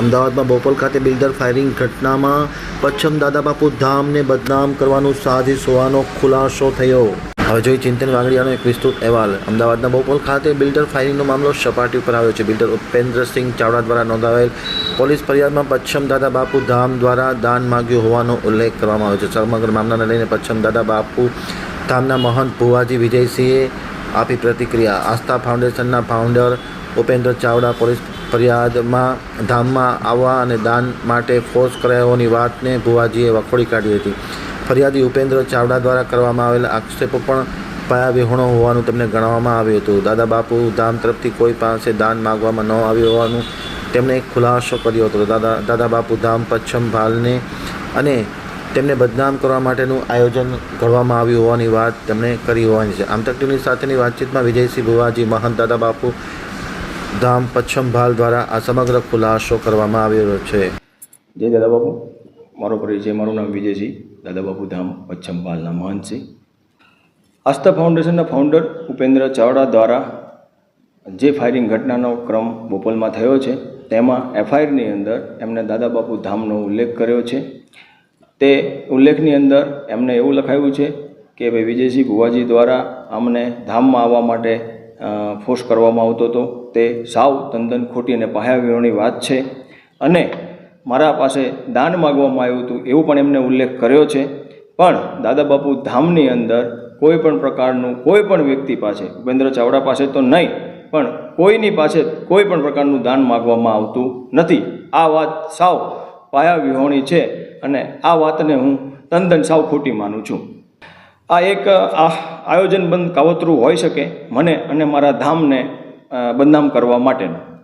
અમદાવાદમાં બોપલ ખાતે builder firing ઘટનામાં પચ્છમ દાદાબાપુ ધામને બદનામ કરવાનું સાજિશ હોવાનો ખુલાસો થયો. હવે જોઈ ચિંતન વાઘડિયાનો એક વિસ્તૃત અહેવાલ. અમદાવાદના બોપલ ખાતે બિલ્ડર ફાયરિંગનો મામલો સપાટી ઉપર આવ્યો છે. બિલ્ડર ઉપેન્દ્રસિંહ ચાવડા દ્વારા નોંધાવેલ પોલીસ ફરિયાદમાં પચ્છમ દાદા બાપુ ધામ દ્વારા દાન માગ્યું હોવાનો ઉલ્લેખ કરવામાં આવ્યો છે. સમગ્ર મામલાને લઈને પચ્છમ દાદા બાપુ ધામના મહંત ભુવાજી વિજયસિંહે આપી પ્રતિક્રિયા. આસ્થા ફાઉન્ડેશનના ફાઉન્ડર ઉપેન્દ્ર ચાવડા પોલીસ ફરિયાદમાં ધામમાં આવવા અને દાન માટે ફોર્સ કરાયાઓની વાતને ભુવાજીએ વખોડી કાઢી હતી. ફરિયાદી ઉપેન્દ્ર ચાવડા દ્વારા કરવામાં આવેલા આક્ષેપો પણ પાયા વિહોણો હોવાનું તેમને ગણવામાં આવ્યું હતું. દાદા બાપુ ધામ તરફથી કોઈ પાસે દાન માગવામાં ન આવ્યું હોવાનું તેમણે ખુલાસો કર્યો હતો. દાદા દાદા બાપુ ધામ, પચ્છમ ભાલને અને તેમને બદનામ કરવા માટેનું આયોજન ઘડવામાં આવ્યું હોવાની વાત તેમણે કરી હોવાની છે. આમ તક ટીવીની સાથેની વાતચીતમાં વિજયસિંહ ભુવાજી, મહંત, દાદા બાપુ ધામ પચ્છમ ભાલ દ્વારા આ સમગ્ર ખુલાસો કરવામાં આવ્યો છે. જય દાદા બાપુ મારો પરિચય, મારું નામ વિજયસિંહ દાદા બાપુ ધામ પચ્છમ પાલના મહંતસિંહ આસ્થા ફાઉન્ડેશનના ફાઉન્ડર ઉપેન્દ્ર ચાવડા દ્વારા જે ફાયરિંગ ઘટનાનો ક્રમ બોપલમાં થયો છે, તેમાં એફઆઈઆરની અંદર એમને દાદા બાપુ ધામનો ઉલ્લેખ કર્યો છે. તે ઉલ્લેખની અંદર એમને એવું લખાયું છે કે, ભાઈ વિજયસિંહ ભુવાજી દ્વારા અમને ધામમાં આવવા માટે ફોર્સ કરવામાં આવતો હતો. તે સાવ તદ્દન ખોટી અને પાયાવિહોણી વાત છે. અને મારા પાસે દાન માગવામાં આવ્યું હતું એવું પણ એમને ઉલ્લેખ કર્યો છે. પણ દાદા બાપુ ધામની અંદર કોઈ પણ પ્રકારનું કોઈ પણ વ્યક્તિ પાસે, ઉપેન્દ્ર ચાવડા પાસે તો નહીં, પણ કોઈની પાસે કોઈ પણ પ્રકારનું દાન માગવામાં આવતું નથી. આ વાત સાવ પાયા વિહોણી છે અને આ વાતને હું તંદન સાવ ખોટી માનું છું. આ એક, આ આયોજનબંધ કાવતરું હોઈ શકે. મને અને મારા ધામને બદનામ કરવા માટેનું.